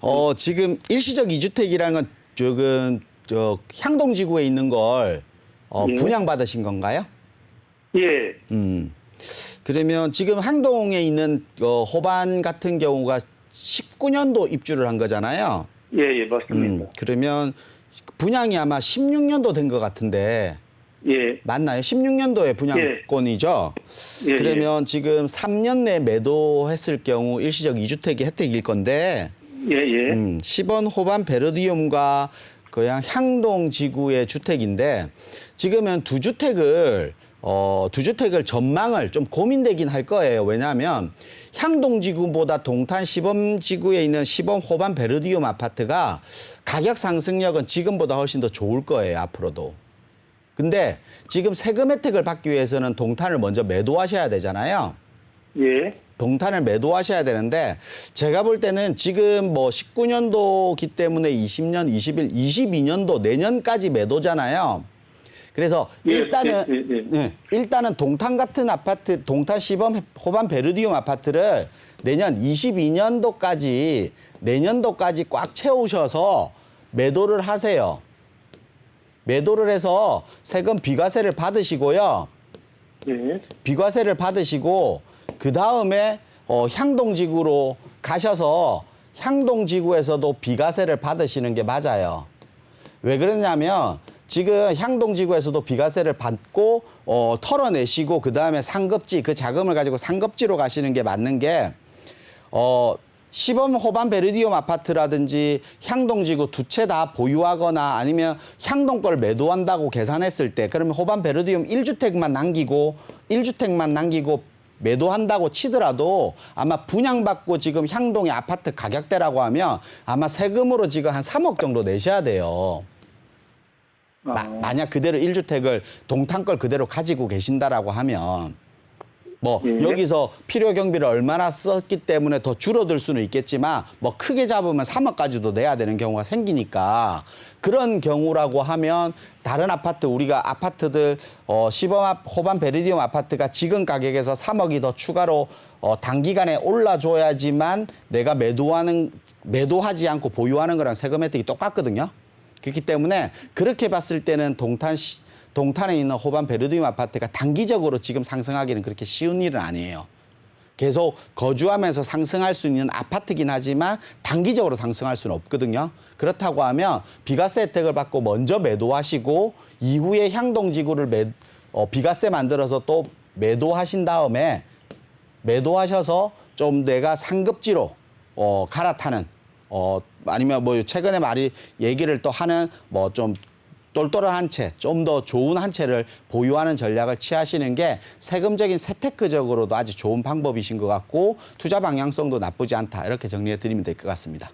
어, 지금 일시적 이주택이라는 건 조금 저 향동 지구에 있는 걸 어, 예. 분양 받으신 건가요? 예, 음. 그러면 지금 항동에 있는 어, 호반 같은 경우가 19년도 입주를 한 거잖아요. 예, 예, 맞습니다. 음. 그러면 분양이 아마 16년도 된 것 같은데 예, 맞나요? 16년도에 분양권이죠. 예, 그러면 지금 3년 내 매도했을 경우 일시적 이주택이 혜택일 건데 예, 예, 음, 10원 호반 베르디움과 그냥 향동 지구의 주택인데 지금은 두 주택을 어, 두 주택을 전망을 좀 고민되긴 할 거예요. 왜냐하면 향동 지구보다 동탄 시범 지구에 있는 시범 호반 베르디움 아파트가 가격 상승력은 지금보다 훨씬 더 좋을 거예요. 앞으로도. 근데 지금 세금 혜택을 받기 위해서는 동탄을 먼저 매도하셔야 되잖아요. 예, 동탄을 매도하셔야 되는데 제가 볼 때는 지금 뭐 19년도기 때문에 20년, 21, 22년도 내년까지 매도잖아요. 그래서 예, 일단은 예, 예, 예. 네, 일단은 동탄 같은 아파트, 동탄 시범 호반 베르디움 아파트를 내년 22년도까지 내년도까지 꽉 채우셔서 매도를 하세요. 매도를 해서 세금 비과세를 받으시고요. 예, 비과세를 받으시고 그 다음에 어, 향동지구로 가셔서 향동지구에서도 비과세를 받으시는 게 맞아요. 왜 그러냐면 지금 향동지구에서도 비과세를 받고 어, 털어내시고 그 다음에 상급지 그 자금을 가지고 상급지로 가시는 게 맞는 게 어, 시범 호반 베르디움 아파트라든지 향동지구 두 채 다 보유하거나 아니면 향동 걸 매도한다고 계산했을 때 그러면 호반 베르디움 1주택만 남기고 1주택만 남기고 매도한다고 치더라도 아마 분양받고 지금 향동의 아파트 가격대라고 하면 아마 세금으로 지금 한 3억 정도 내셔야 돼요. 마- 아, 만약 그대로 1주택을 동탄 걸 그대로 가지고 계신다라고 하면 뭐 예. 여기서 필요 경비를 얼마나 썼기 때문에 더 줄어들 수는 있겠지만 뭐 크게 잡으면 3억까지도 내야 되는 경우가 생기니까 그런 경우라고 하면 다른 아파트 우리가 아파트들 어 시범 앞 호반 베리디움 아파트가 지금 가격에서 3억이 더 추가로 어 단기간에 올라줘야지만 내가 매도하는 매도하지 않고 보유하는 거랑 세금 혜택이 똑같거든요. 그렇기 때문에 그렇게 봤을 때는 동탄 시, 동탄에 있는 호반 베르디움 아파트가 단기적으로 지금 상승하기는 그렇게 쉬운 일은 아니에요. 계속 거주하면서 상승할 수 있는 아파트긴 하지만 단기적으로 상승할 수는 없거든요. 그렇다고 하면 비과세 혜택을 받고 먼저 매도하시고 이후에 향동 지구를 매, 어, 비과세 만들어서 또 매도하신 다음에 매도하셔서 좀 내가 상급지로 어, 갈아타는 어, 아니면 뭐 최근에 말이 얘기를 또 하는 뭐좀 똘똘한 한 채, 좀 더 좋은 한 채를 보유하는 전략을 취하시는 게 세금적인 세테크적으로도 아주 좋은 방법이신 것 같고 투자 방향성도 나쁘지 않다 이렇게 정리해 드리면 될 것 같습니다.